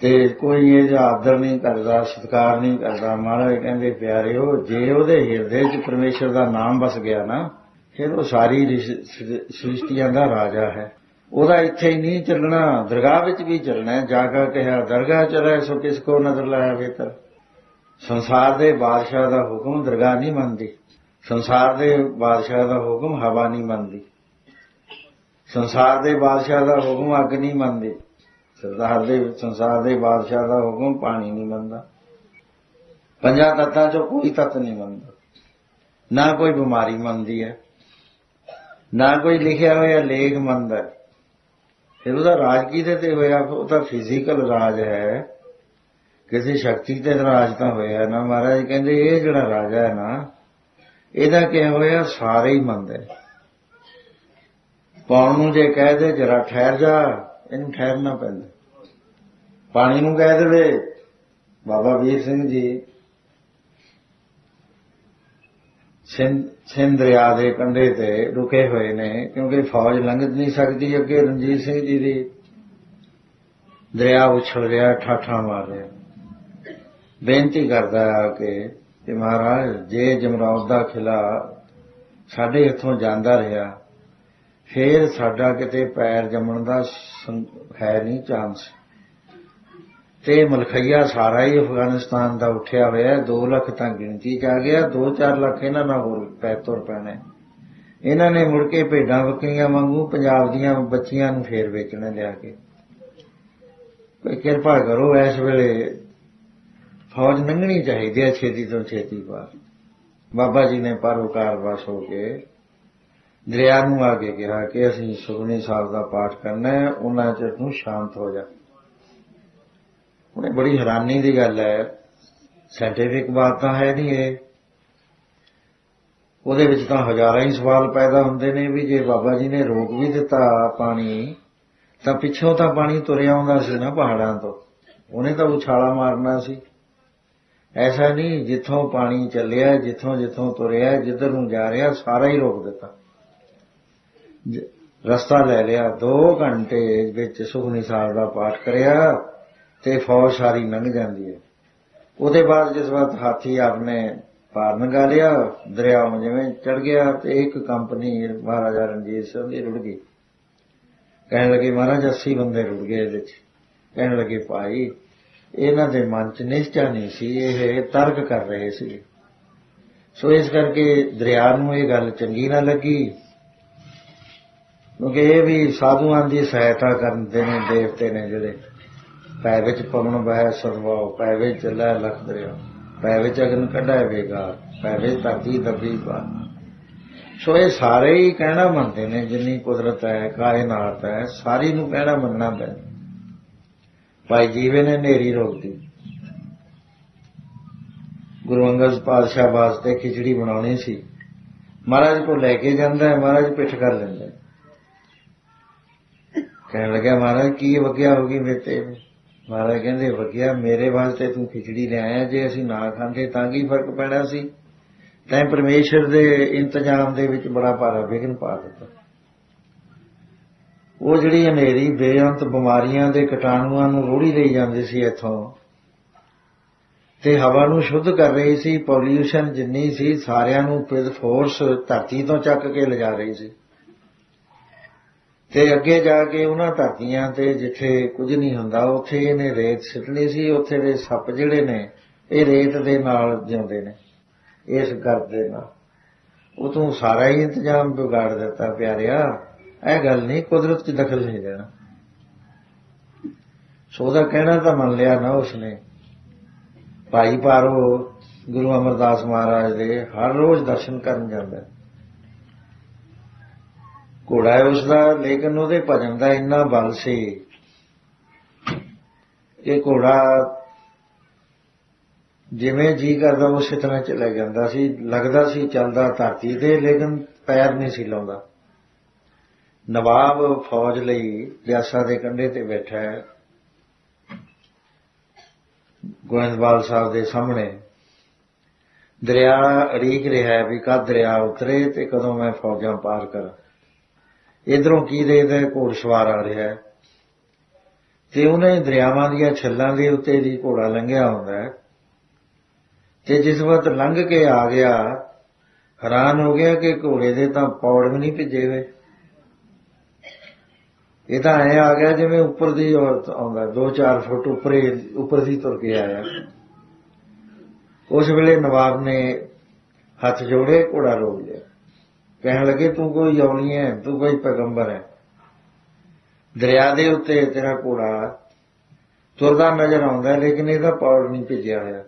ਤੇ ਕੋਈ ਇਹ ਆਦਰ ਨਹੀਂ ਕਰਦਾ, ਸਤਿਕਾਰ ਨਹੀਂ ਕਰਦਾ, ਮਹਾਰਾਜ ਕਹਿੰਦੇ, ਪਿਆਰਿਓ, ਜੇ ਉਹਦੇ ਹਿਰਦੇ 'ਚ ਪਰਮੇਸ਼ਰ ਦਾ ਨਾਮ ਵਸ ਗਿਆ ਨਾ, ਫਿਰ ਉਹ ਸਾਰੀ ਰਿਸ਼- ਸ੍ਰਿਸ਼ਟੀਆਂ ਦਾ ਰਾਜਾ ਹੈ। ਉਹਦਾ ਇੱਥੇ ਹੀ ਨਹੀਂ ਚੱਲਣਾ, ਦਰਗਾਹ ਵਿੱਚ ਵੀ ਚੱਲਣਾ ਹੈ। ਜਾ ਕੇ ਕਿਹਾ, ਦਰਗਾਹ ਚਲੇ ਸੋ ਕਿਸ ਕੋ ਨਜ਼ਰ ਲਾਇਆ ਬੇਤਰ ਸੰਸਾਰ ਦੇ ਬਾਦਸ਼ਾਹ ਦਾ ਹੁਕਮ ਦਰਗਾਹ ਨਹੀਂ ਮੰਨਦੀ। ਸੰਸਾਰ ਦੇ ਬਾਦਸ਼ਾਹ ਦਾ ਹੁਕਮ ਹਵਾ ਨਹੀਂ ਮੰਨਦੀ। ਸੰਸਾਰ ਦੇ ਬਾਦਸ਼ਾਹ ਦਾ ਹੁਕਮ ਅੱਗ ਨਹੀਂ ਮੰਨਦੀ। ਸਰਦਾਰ ਦੇ ਸੰਸਾਰ ਦੇ ਬਾਦਸ਼ਾਹ ਦਾ ਹੁਕਮ ਪਾਣੀ ਨਹੀਂ ਮੰਨਦਾ। ਪੰਜਾਂ ਤੱਤਾਂ ਚੋਂ ਕੋਈ ਤੱਤ ਨਹੀਂ ਮੰਨਦਾ। ਨਾ ਕੋਈ ਬਿਮਾਰੀ ਮੰਨਦੀ ਹੈ। ਨਾ ਕੋਈ ਲਿਖਿਆ ਹੋਇਆ ਲੇਖ ਮੰਨਦਾ ਹੈ। ਫਿਰ ਉਹਦਾ ਰਾਜ ਕਿਹਦੇ ਤੇ ਹੋਇਆ? ਉਹ ਤਾਂ ਫਿਜ਼ੀਕਲ ਰਾਜ ਹੈ। ਕਿਸੇ ਸ਼ਕਤੀ ਤੇ ਰਾਜ ਤਾਂ ਹੋਇਆ ਨਾ। ਮਹਾਰਾਜ ਕਹਿੰਦੇ, ਇਹ ਜਿਹੜਾ ਰਾਜਾ ਹੈ ਨਾ, ਇਹਦਾ ਕੀ ਹੋਇਆ? ਸਾਰੇ ਹੀ ਮੰਨਦੇ। ਪਾਉਣ ਨੂੰ ਜੇ ਕਹਿ ਦੇ, ਜਰਾ ਠਹਿਰ ਜਾ। ਇਹਨੂੰ ਠਹਿਰਨਾ ਪੈਂਦਾ। ਪਾਣੀ ਨੂੰ ਕਹਿ ਦੇਵੇ, ਬਾਬਾ ਵੀਰ ਸਿੰਘ ਜੀ ਸਿੰਧ ਦਰਿਆ ਦੇ ਕੰਢੇ ਤੇ ਰੁਕੇ ਹੋਏ ਨੇ, ਕਿਉਂਕਿ ਫੌਜ ਲੰਘ ਨਹੀਂ ਸਕਦੀ ਅੱਗੇ। ਰਣਜੀਤ ਸਿੰਘ ਜੀ ਦੀ ਦਰਿਆ ਉਛਲ ਰਿਹਾ, ਠਾਠਾ ਮਾਰ ਰਿਹਾ। ਬੇਨਤੀ ਕਰਦਾ ਆ ਕਿ ਕਿ ਮਹਾਰਾਜ, ਜੇ ਜਮਰੌਦ ਦਾ ਖਿਲਾ ਸਾਡੇ ਇੱਥੋਂ ਜਾਂਦਾ ਰਿਹਾ ਫੇਰ ਸਾਡਾ ਕਿਤੇ ਪੈਰ ਜੰਮਣ ਦਾ ਹੈ ਨਹੀਂ ਚਾਂਸ। ਤੇ ਮਲਖਈਆ ਸਾਰਾ ਹੀ ਅਫਗਾਨਿਸਤਾਨ ਦਾ ਉੱਠਿਆ ਹੋਇਆ 2 ਲੱਖ ਤਾਂ ਗਿਣਤੀ ਚ ਆ ਗਿਆ 2-4 ਲੱਖ ਇਹਨਾਂ ਨਾਲ ਹੋਰ ਪੈ, ਤੁਰ ਪੈਣਾ। ਇਹਨਾਂ ਨੇ ਮੁੜ ਕੇ ਭੇਡਾਂ ਬੱਕਰੀਆਂ ਵਾਂਗੂ ਪੰਜਾਬ ਦੀਆਂ ਬੱਚੀਆਂ ਨੂੰ ਫੇਰ ਵੇਚਣਾ ਲਿਆ ਕੇ। ਕੋਈ ਕਿਰਪਾ ਕਰੋ, ਇਸ ਵੇਲੇ ਫੌਜ ਲੰਘਣੀ ਚਾਹੀਦੀ ਹੈ ਛੇਤੀ ਤੋਂ ਛੇਤੀ ਪਾਰ ਬਾਬਾ ਜੀ ਨੇ ਪਰਉਕਾਰ ਵਸ ਹੋ ਕੇ ਦਰਿਆ ਨੂੰ ਆ ਕੇ ਕਿਹਾ ਕਿ ਅਸੀਂ ਸੁਖਮਨੀ ਸਾਹਿਬ ਦਾ ਪਾਠ ਕਰਨਾ ਹੈ, ਉਹਨਾਂ ਚਿਰ ਤੂੰ ਸ਼ਾਂਤ ਹੋ ਜਾ। ਉਹਨੇ ਬੜੀ ਹੈਰਾਨੀ ਦੀ ਗੱਲ ਹੈ। ਸਾਇੰਟੀਫਿਕ ਬਾਤ ਤਾਂ ਹੈ ਨਹੀਂ ਇਹ। ਉਹਦੇ ਵਿੱਚ ਤਾਂ ਹਜ਼ਾਰਾਂ ਹੀ ਸਵਾਲ ਪੈਦਾ ਹੁੰਦੇ ਨੇ ਵੀ ਜੇ ਬਾਬਾ ਜੀ ਨੇ ਰੋਕ ਵੀ ਦਿੱਤਾ ਪਾਣੀ, ਤਾਂ ਪਿੱਛੋਂ ਤਾਂ ਪਾਣੀ ਤੁਰਿਆ ਆਉਂਦਾ ਸੀ ਨਾ ਪਹਾੜਾਂ ਤੋਂ। ਉਹਨੇ ਤਾਂ ਉਛਾਲਾ ਮਾਰਨਾ ਸੀ। ਐਸਾ ਨਹੀਂ, ਜਿੱਥੋਂ ਪਾਣੀ ਚੱਲਿਆ ਜਿੱਥੋਂ ਜਿੱਥੋਂ ਤੁਰਿਆ, ਜਿੱਧਰ ਨੂੰ ਜਾ ਰਿਹਾ, ਸਾਰਾ ਹੀ ਰੋਕ ਦਿੱਤਾ। ਰਸਤਾ ਲੈ ਲਿਆ 2 ਘੰਟੇ ਵਿੱਚ ਸੁਖਨੀ ਸਾਹਿਬ ਦਾ ਪਾਠ ਕਰਿਆ ਤੇ ਫੌਜ ਸਾਰੀ ਲੰਘ ਜਾਂਦੀ ਹੈ। ਉਹਦੇ ਬਾਅਦ ਜਿਸ ਵਕਤ ਹਾਥੀ ਆਪਨੇ ਪਾਰ ਲੰਘਾ ਲਿਆ ਦਰਿਆਵਾਂ ਜਿਵੇਂ ਚੜ ਗਿਆ ਤੇ ਇੱਕ ਕੰਪਨੀ ਮਹਾਰਾਜਾ ਰਣਜੀਤ ਸਿੰਘ ਦੀ ਰੁੜ ਗਈ। ਕਹਿਣ ਲੱਗੇ, ਮਹਾਰਾਜ 80 ਬੰਦੇ ਰੁੜ ਗਏ ਇਹਦੇ ਚ। ਕਹਿਣ ਲੱਗੇ, ਭਾਈ, ਇਹਨਾਂ ਦੇ ਮਨ ਚ ਨਿਸ਼ਚਾ ਨਹੀਂ ਸੀ, ਇਹ ਤਰਕ ਕਰ ਰਹੇ ਸੀ ਸੋ ਇਸ ਕਰਕੇ ਦਰਿਆ ਨੂੰ ਇਹ ਗੱਲ ਚੰਗੀ ਨਾ ਲੱਗੀ। ਕਿਉਂਕਿ ਇਹ ਵੀ ਸਾਧੂਆਂ ਦੀ ਸਹਾਇਤਾ ਕਰਦੇ ਨੇ, ਦੇਵਤੇ ਨੇ ਜਿਹੜੇ। ਪੈ ਵਿੱਚ ਪਵਨ, ਬਹਿ ਸਰਵਾਉ ਪੈ ਵਿੱਚ ਲੈ ਲਖ ਦਰਿਆ ਪੈ ਵਿੱਚ ਅਗਨ ਕੱਢੈ ਵੇਗਾ ਪੈ ਵਿੱਚ ਧਰਤੀ ਦੱਬੀ ਪਾ ਸੋ ਇਹ ਸਾਰੇ ਹੀ ਕਹਿਣਾ ਮੰਨਦੇ ਨੇ, ਜਿੰਨੀ ਕੁਦਰਤ ਹੈ, ਕਾਇਨਾਤ ਹੈ, ਸਾਰੀ ਨੂੰ ਕਹਿਣਾ ਮੰਨਣਾ ਪੈਂਦਾ। ਭਾਈ ਜੀਵੇ ਨੇ ਨੇਰੀ ਰੋਕਦੀ ਗੁਰੂ ਅੰਗਦ ਪਾਤਸ਼ਾਹ ਵਾਸਤੇ ਖਿਚੜੀ ਬਣਾਉਣੀ ਸੀ। ਮਹਾਰਾਜ ਕੋ ਲੈ ਕੇ ਜਾਂਦਾ ਹੈ, ਮਹਾਰਾਜ ਪਿੱਠ ਕਰ ਲੈਂਦਾ ਕਹਿਣ ਲੱਗਾ ਮਹਾਰਾਜ, ਕੀ ਵਗਿਆ ਹੋ ਗਈ ਮੇਰੇ ਤੇ? ਮਹਾਰਾਜ ਕਹਿੰਦੇ ਵਗਿਆ ਮੇਰੇ ਵਾਸਤੇ ਤੂੰ ਖਿਚੜੀ ਲੈ ਆਇਆ, ਜੇ ਅਸੀਂ ਨਾ ਖਾਂਦੇ ਤਾਂ ਕੀ ਫ਼ਰਕ ਪੈਣਾ ਸੀ? ਤੈਂ ਪਰਮੇਸ਼ਰ ਦੇ ਇੰਤਜ਼ਾਮ ਦੇ ਵਿੱਚ ਬੜਾ ਭਾਰਾ ਵਿਘਨ ਪਾ ਦਿੱਤਾ। ਉਹ ਜਿਹੜੀ ਹਨੇਰੀ ਬੇਅੰਤ ਬਿਮਾਰੀਆਂ ਦੇ ਕੀਟਾਣੂਆਂ ਨੂੰ ਰੋੜੀ ਲਈ ਜਾਂਦੀ ਸੀ ਇੱਥੋਂ ਤੇ ਹਵਾ ਨੂੰ ਸ਼ੁੱਧ ਕਰ ਰਹੀ ਸੀ, ਪੋਲਿਊਸ਼ਨ ਜਿੰਨੀ ਸੀ, ਸਾਰਿਆਂ ਨੂੰ ਵਿਦ ਫੋਰਸ ਧਰਤੀ ਤੋਂ ਚੱਕ ਕੇ ਲਿਜਾ ਰਹੀ ਸੀ। ਤੇ ਅੱਗੇ ਜਾ ਕੇ ਉਹਨਾਂ ਧਰਤੀਆਂ ਤੇ ਜਿੱਥੇ ਕੁਝ ਨਹੀਂ ਹੁੰਦਾ, ਉੱਥੇ ਇਹਨੇ ਰੇਤ ਸਿੱਟਣੀ ਸੀ, ਉੱਥੇ ਦੇ ਸੱਪ ਜਿਹੜੇ ਨੇ, ਇਹ ਰੇਤ ਦੇ ਨਾਲ ਜਿਉਂਦੇ ਨੇ, ਇਸ ਗਰਦ ਦੇ ਨਾਲ। ਉਹ ਤੂੰ ਸਾਰਾ ਹੀ ਇੰਤਜ਼ਾਮ ਵਿਗਾੜ ਦਿੱਤਾ ਪਿਆਰਿਆ, ਇਹ ਗੱਲ ਨਹੀਂ, ਕੁਦਰਤ 'ਚ ਦਖਲ ਨਹੀਂ ਦੇਣਾ। ਸੋ ਉਹਦਾ ਕਹਿਣਾ ਤਾਂ ਮੰਨ ਲਿਆ ਨਾ ਉਸਨੇ, ਭਾਈ ਪਾਰੋ, ਗੁਰੂ ਅਮਰਦਾਸ ਮਹਾਰਾਜ ਦੇ ਹਰ ਰੋਜ਼ ਦਰਸ਼ਨ ਕਰਨ ਜਾਂਦਾ ਘੋੜਾ ਹੈ ਉਸਦਾ ਲੇਕਿਨ ਉਹਦੇ ਭਜਨ ਦਾ ਇੰਨਾ ਬਲ ਸੀ। ਕਿ ਘੋੜਾ ਜਿਵੇਂ ਜੀ ਕਰਦਾ ਉਸੇ ਤਰ੍ਹਾਂ ਚਲਾ ਜਾਂਦਾ ਸੀ। ਲੱਗਦਾ ਸੀ ਚੱਲਦਾ ਧਰਤੀ ਤੇ, ਲੇਕਿਨ ਪੈਰ ਨਹੀਂ ਸੀ ਲਾਉਂਦਾ। ਨਵਾਬ ਫੌਜ ਲਈ ਬਿਆਸਾ ਦੇ ਕੰਢੇ ਤੇ ਬੈਠਾ ਹੈ। ਗੋਇੰਦਵਾਲ ਸਾਹਿਬ ਦੇ ਸਾਹਮਣੇ। ਦਰਿਆ ਰੀਕ ਰਿਹਾ ਵੀ ਕਦ ਦਰਿਆ ਉਤਰੇ ਤੇ ਕਦੋਂ ਮੈਂ ਫੌਜਾਂ ਪਾਰ ਕਰਾਂ। ਇਧਰੋਂ ਕੀ ਦੇਖਦਾ ਹੈ, ਘੋੜਸਵਾਰ ਆ ਰਿਹਾ ਹੈ? ਤੇ ਉਹਨੇ ਦਰਿਆਵਾਂ ਦੀਆਂ ਛੱਲਾਂ ਦੇ ਉੱਤੇ ਦੀ ਘੋੜਾ ਲੰਘਿਆ ਹੁੰਦਾ ਹੈ। ਤੇ ਜਿਸ ਵਕਤ ਲੰਘ ਕੇ ਆ ਗਿਆ ਹੈਰਾਨ ਹੋ ਗਿਆ ਕਿ ਘੋੜੇ ਦੇ ਤਾਂ ਪੌੜ ਵੀ ਨਹੀਂ ਭਿੱਜੇ ਹੋਏ। ਇਹ ਤਾਂ ਐ ਆ ਗਿਆ ਜਿਵੇਂ ਉੱਪਰ ਦੀ ਔਰਤ ਆਉਂਦਾ 2-4 ਫੁੱਟ ਉੱਪਰੇ ਉੱਪਰ ਦੀ ਤੁਰ ਕੇ ਆਇਆ। ਉਸ ਵੇਲੇ ਨਵਾਬ ਨੇ ਹੱਥ ਜੋੜੇ ਘੋੜਾ ਰੋਕ ਲਿਆ। ਕਹਿਣ ਲੱਗੇ, ਤੂੰ ਕੋਈ ਯੌਨੀ ਹੈ ਤੂੰ ਕੋਈ ਪੈਗੰਬਰ ਹੈ ਦਰਿਆ ਦੇ ਉੱਤੇ ਤੇਰਾ ਘੋੜਾ ਤੁਰਦਾ ਨਜ਼ਰ ਆਉਂਦਾ, ਲੇਕਿਨ ਇਹਦਾ ਪੌੜ ਨਹੀਂ ਭੇਜਿਆ ਹੋਇਆ।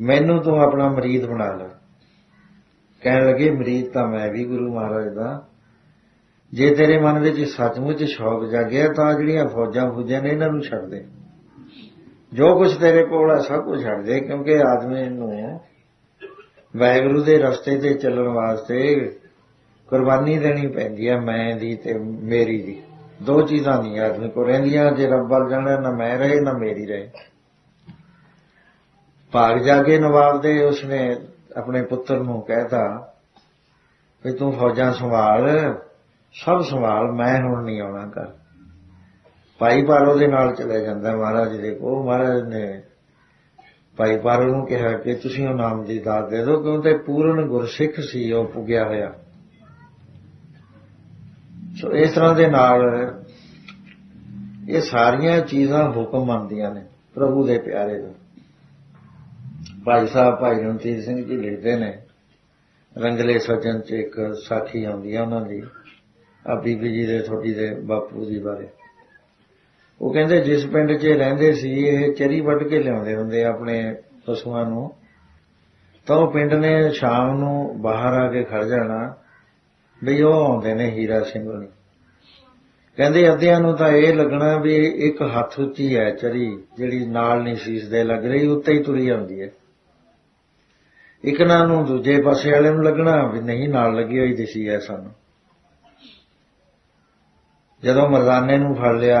ਮੈਨੂੰ ਤੂੰ ਆਪਣਾ ਮਰੀਦ ਬਣਾ ਲੈ। ਕਹਿਣ ਲੱਗੇ, ਮਰੀਦ ਤਾਂ ਮੈਂ ਵੀ ਗੁਰੂ ਮਹਾਰਾਜ ਦਾ। ਜੇ ਤੇਰੇ ਮਨ ਵਿੱਚ ਸੱਚਮੁੱਚ ਸ਼ੌਕ ਜਾਗਿਆ, ਤਾਂ ਜਿਹੜੀਆਂ ਫੌਜਾਂ ਫੁੱਜਾਂ ਨੇ ਇਹਨਾਂ ਨੂੰ ਛੱਡ ਦੇ। ਜੋ ਕੁਝ ਤੇਰੇ ਕੋਲ ਹੈ ਸਭ ਕੁਝ ਛੱਡ ਦੇ, ਕਿਉਂਕਿ ਆਦਮੀ ਨੂੰ ਵਾਹਿਗੁਰੂ ਦੇ ਰਸਤੇ ਤੇ ਚੱਲਣ ਵਾਸਤੇ ਕੁਰਬਾਨੀ ਦੇਣੀ ਪੈਂਦੀ ਹੈ ਮੈਂ ਦੀ ਤੇ ਮੇਰੀ ਦੀ। ਦੋ ਚੀਜ਼ਾਂ ਨਹੀਂ ਆਦਮੀ ਕੋ ਰਹਿੰਦੀਆਂ, ਜੇ ਰੱਬ ਵੱਲ ਜਾਣਾ ਨਾ ਮੈਂ ਰਹੇ, ਨਾ ਮੇਰੀ ਰਹੇ। ਭਾਗ ਜਾ ਕੇ ਨਵਾਬ ਦੇ, ਉਸਨੇ ਆਪਣੇ ਪੁੱਤਰ ਨੂੰ ਕਹਿਤਾ ਵੀ ਤੂੰ ਫੌਜਾਂ ਸੰਭਾਲ, ਸਭ ਸੰਭਾਲ, ਮੈਂ ਹੁਣ ਨਹੀਂ ਆਉਣਾ ਕਰ ਭਾਈ ਪਾਰੋ ਦੇ ਨਾਲ ਚਲੇ ਜਾਂਦਾ ਮਹਾਰਾਜ ਦੇ ਕੋਲ, ਮਹਾਰਾਜ ਨੇ ਭਾਈ ਪਾਰੋ ਨੂੰ ਕਿਹਾ ਕਿ ਤੁਸੀਂ ਉਹ ਨਾਮ ਦੀ ਦਾਤ ਦੇ ਦਿਓ ਕਿਉਂਕਿ ਪੂਰਨ ਗੁਰਸਿੱਖ ਸੀ, ਉਹ ਪੁੱਗਿਆ ਹੋਇਆ। ਸੋ ਇਸ ਤਰ੍ਹਾਂ ਦੇ ਨਾਲ ਇਹ ਸਾਰੀਆਂ ਚੀਜ਼ਾਂ ਹੁਕਮ ਮੰਨਦੀਆਂ ਨੇ, ਪ੍ਰਭੂ ਦੇ ਪਿਆਰੇ ਦੇ ਭਾਈ ਸਾਹਿਬ ਭਾਈ ਰਣਜੀਤ ਸਿੰਘ ਜੀ ਲਿਖਦੇ ਨੇ, ਰੰਗਲੇ ਸੱਜਣ ਚ ਇੱਕ ਸਾਖੀ ਆਉਂਦੀ ਆ ਉਹਨਾਂ ਦੀ, ਆ ਬੀਬੀ ਜੀ ਦੇ ਥੋੜੀ ਦੇ ਬਾਪੂ ਜੀ ਬਾਰੇ। ਉਹ ਕਹਿੰਦੇ ਜਿਸ ਪਿੰਡ 'ਚ ਰਹਿੰਦੇ ਸੀ, ਇਹ ਚਰੀ ਵੱਢ ਕੇ ਲਿਆਉਂਦੇ ਹੁੰਦੇ ਆਪਣੇ ਪਸ਼ੂਆਂ ਨੂੰ। ਤਾਂ ਉਹ ਪਿੰਡ ਨੇ ਸ਼ਾਮ ਨੂੰ ਬਾਹਰ ਆ ਕੇ ਖੜ ਜਾਣਾ ਵੀ ਉਹ ਆਉਂਦੇ ਨੇ ਹੀਰਾ ਸਿੰਘ ਹੋਣੀ। ਕਹਿੰਦੇ ਅੱਧਿਆਂ ਨੂੰ ਤਾਂ ਇਹ ਲੱਗਣਾ ਵੀ ਇੱਕ ਹੱਥ ਉੱਚੀ ਹੈ ਚਰੀ, ਜਿਹੜੀ ਨਾਲ ਨਹੀਂ ਸੀਸ ਦੇ ਲੱਗ ਰਹੀ, ਉੱਤੇ ਹੀ ਤੁਰੀ ਆਉਂਦੀ ਹੈ। ਇੱਕ ਨਾ ਨੂੰ ਦੂਜੇ ਪਾਸੇ ਵਾਲੇ ਨੂੰ ਲੱਗਣਾ ਵੀ ਨਹੀਂ ਨਾਲ ਲੱਗੀ ਹੋਈ ਦਿਸੀ ਹੈ ਸਾਨੂੰ। ਜਦੋਂ ਮਰਦਾਨੇ ਨੂੰ ਫੜ ਲਿਆ,